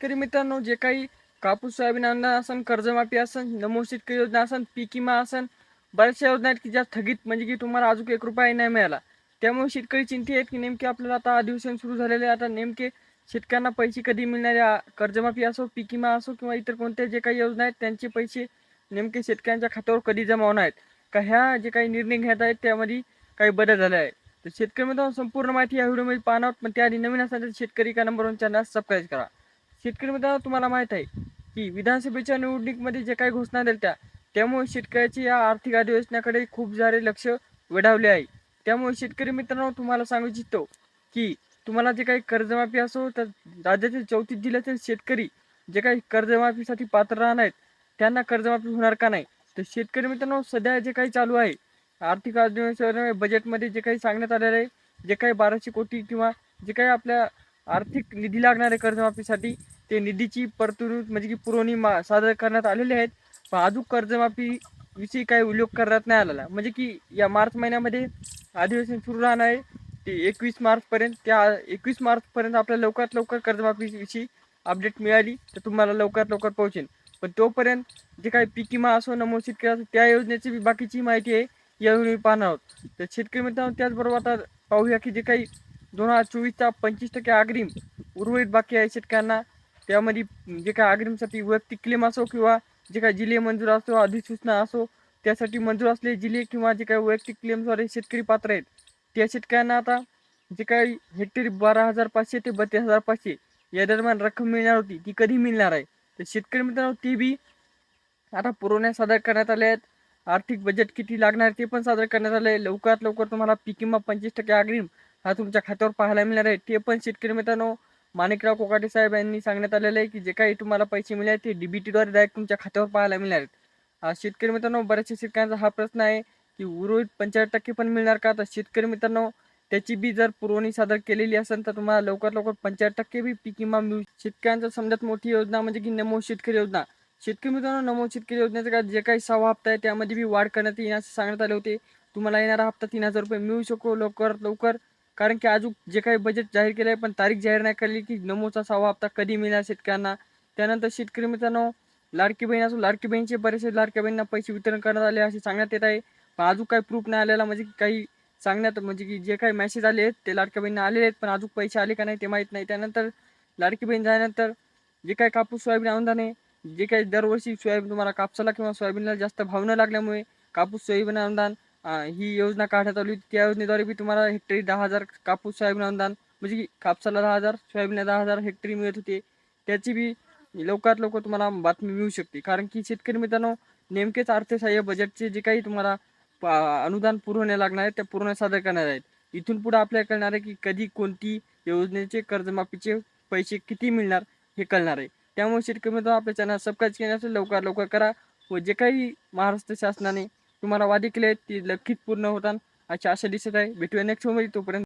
शेतकरी मित्रांनो जे काही कापूस सोयाबीन अनुदान असन कर्जमाफी असन नमो शेतकरी योजना असन पीक विमा असन बऱ्याचशा योजना आहेत की ज्या स्थगित म्हणजे की तुम्हाला अजून एक रुपया नाही मिळाला. त्यामुळे शेतकरी चिंतित आहेत की नेमके आपल्याला आता अधिवेशन सुरू झालेले आहे. आता नेमके शेतकऱ्यांना पैसे कधी मिळणारे कर्जमाफी असो पीक विमा असो किंवा इतर कोणत्या जे काही योजना आहेत त्यांचे पैसे नेमके शेतकऱ्यांच्या खात्यावर कधी जमा होणार आहेत? का ह्या जे काही निर्णय घेत आहेत त्यामध्ये काही बदल झाले आहे तर शेतकरी मित्रांनो संपूर्ण माहिती या व्हिडिओमध्ये पाहणार पण त्याआधी नवीन असणार तर शेतकरी का नंबरवर चॅनल सबस्क्राईब करा. शेतकरी मित्रांनो तुम्हाला माहीत आहे की विधानसभेच्या निवडणुकीमध्ये जे काही घोषणा दिल्या त्या त्यामुळे शेतकऱ्याची या आर्थिक अधिवेशनाकडे खूप सारे लक्ष वेढावले आहे. त्यामुळे शेतकरी मित्रांनो तुम्हाला सांगू इच्छितो की तुम्हाला जे काही कर्जमाफी असो तर राज्यातील चौतीस जिल्ह्यातील शेतकरी जे काही कर्जमाफीसाठी पात्र राहणार आहेत त्यांना कर्जमाफी होणार का नाही? तर शेतकरी मित्रांनो सध्या जे काही चालू आहे आर्थिक अधिवेशन बजेटमध्ये जे काही सांगण्यात आलेलं आहे जे काही बाराशे कोटी किंवा जे काही आपल्या आर्थिक निधी लागणार आहे कर्जमाफीसाठी ते निधीची परतूर म्हणजे की पुरवणी मा सादर करण्यात आलेले आहेत. पण अजून कर्जमाफी विषयी काही उल्लेख करण्यात नाही आलेला. म्हणजे की या मार्च महिन्यामध्ये अधिवेशन सुरू राहणार आहे. ते एकवीस मार्चपर्यंत त्या एकवीस मार्चपर्यंत आपल्याला लवकरात लवकर कर्जमाफीविषयी अपडेट मिळाली तर तुम्हाला लवकरात लवकर पोहोचेल. पण तोपर्यंत जे काही पीक विमा असो नमो शेतकरी असो त्या योजनेची बी बाकीची माहिती आहे यावेळी मी पाहणार आहोत. तर शेतकरी मित्रांनो त्याचबरोबर आता पाहूया की जे काही दोन हजार चोवीसचा पंचवीस टक्के अग्रिम उर्वरित बाकी आहे शेतकऱ्यांना त्यामध्ये जे काय अग्रिमसाठी वैयक्तिक क्लेम असो किंवा जे काही जिल्हे मंजूर असो अधिसूचना असो त्यासाठी मंजूर असलेले जिल्हे किंवा जे काही वैयक्तिक क्लेमद्वारे शेतकरी पात्र आहेत त्या शेतकऱ्यांना आता जे काही हेक्टरी बारा हजार पाचशे ते बत्तीस हजार पाचशे या दरम्यान रक्कम मिळणार होती ती कधी मिळणार आहे? तर शेतकरी मित्रांनो ती बी आता पुरवण्या सादर करण्यात आल्या आहेत. आर्थिक बजेट किती लागणार ते पण सादर करण्यात आलं आहे लवकरात लवकर तुम्हाला पीक किंवा पंचवीस टक्के अग्रिम हा तुमच्या खात्यावर पाहायला मिळणार आहे. ते पण शेतकरी मित्रांनो माणिकराव कोकाटे साहेब यांनी सांगण्यात आलेलं आहे की जे काही तुम्हाला पैसे मिळाले ते डीबीटीद्वारे डायरेक्ट तुमच्या खात्यावर पाहायला मिळणार आहेत. शेतकरी मित्रांनो बऱ्याचशा शेतकऱ्यांचा हा प्रश्न आहे की उर्वरित पंचाळीस टक्के पण मिळणार का? तर शेतकरी मित्रांनो त्याची बी जर पुरवणी सादर केलेली असेल तर तुम्हाला लवकर लवकर पंचाळीस टक्के बी पीक विमा मिळू शेतकऱ्यांचा समजात मोठी योजना म्हणजे की नमो शेतकरी योजना. शेतकरी मित्रांनो नमो शेतकरी योजनेचा काय जे काही सहा हप्ता आहे त्यामध्ये बी वाढ करण्यात येईल असं सांगण्यात आले होते. तुम्हाला येणारा हप्ता तीन हजार रुपये मिळू शकतो. लवकरात लवकर कारण की अजून जे काही बजेट जाहीर केलं आहे पण तारीख जाहीर नाही केली की नमोचा सहावा हप्ता कधी मिळणार शेतकऱ्यांना? त्यानंतर शेतकरी मित्रांनो लाडकी बहीण असो लाडकी बहीणचे बरेचसे लाडक्या बहिणींना पैसे वितरण करण्यात आले असे सांगण्यात येत आहे. पण अजून काही प्रूफ नाही आलेला म्हणजे की काही सांगण्यात म्हणजे की जे काही मेसेज आले आहेत ते लाडक्या बहिणींना आलेले आहेत पण अजून पैसे आले का नाही ते माहीत नाही. त्यानंतर लाडकी बहीण झाल्यानंतर जे काही कापूस सोयाबीन अनुदान आहे जे काही दरवर्षी सोयाबीन तुम्हाला कापसाला किंवा सोयाबीनला जास्त भाव न लागल्यामुळे कापूस सोयाबीन अनुदान ही योजना काढण्यात आली होती. त्या योजनेद्वारे बी तुम्हाला हेक्टरी दहा हजार कापूस सोयाबीन अनुदान म्हणजे की कापसाला दहा हजार सोयाबीनला दहा हजार हेक्टरी मिळत होते. त्याची बी लवकरात लवकर तुम्हाला बातमी मिळू शकते. कारण की शेतकरी मित्रांनो नेमकेच अर्थसहाय्य बजेटचे जे काही तुम्हाला पा- अनुदान पुरवण्या लागणार आहे त्या पूर्ण सादर करणार आहेत. इथून पुढे आपल्याला कळणार आहे की कधी कोणती योजनेचे कर्जमाफीचे पैसे किती मिळणार हे कळणार आहे. त्यामुळे शेतकरी मित्रांनो आपल्या चॅनल सबस्क्राईब केले असेल लवकर लवकर करा व जे काही महाराष्ट्र शासनाने तुम्हाला वादे केले आहेत ते नक्कीच पूर्ण होतात अशा आशा दिसत आहे. भेटूया नेक्स्टमध्ये तोपर्यंत.